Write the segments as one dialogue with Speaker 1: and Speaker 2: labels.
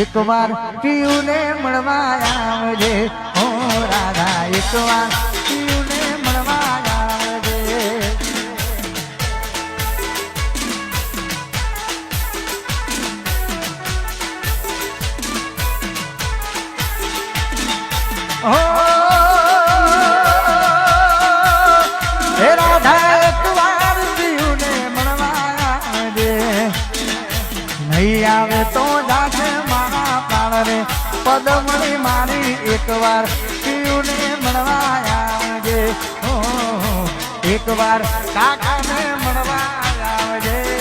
Speaker 1: એક વાર પિયુને મળવા આવજે. ઓ રાધા એક વાર પિયુને મળવા આવજે. હે નહીં આવે તો જાશે પ્રાણ રે પદમણી મારી એકવાર પીયુને મળવા આવજે. હો એકવાર કાકાને મળવા આવજે.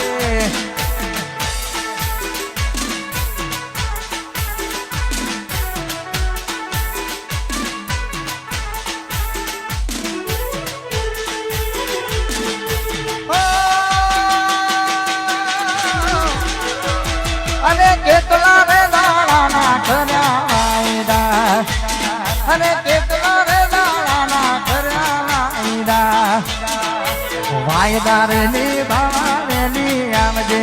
Speaker 1: અને કેટલા રે દાડાના ખર્યા વાયદા અને કેટલા રે દાડાના ખર્યા વાયદા વાયદા રે નિભાવા વેલી આવજે.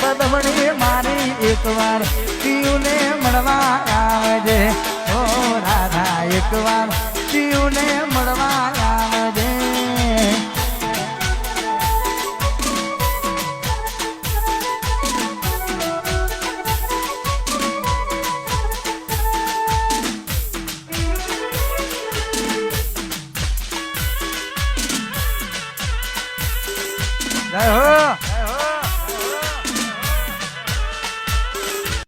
Speaker 1: પદમણી મારી એકવાર પીયુને મળવા આવજે. ઓ રાધા, એકવાર પીયુને મળવા 来喝。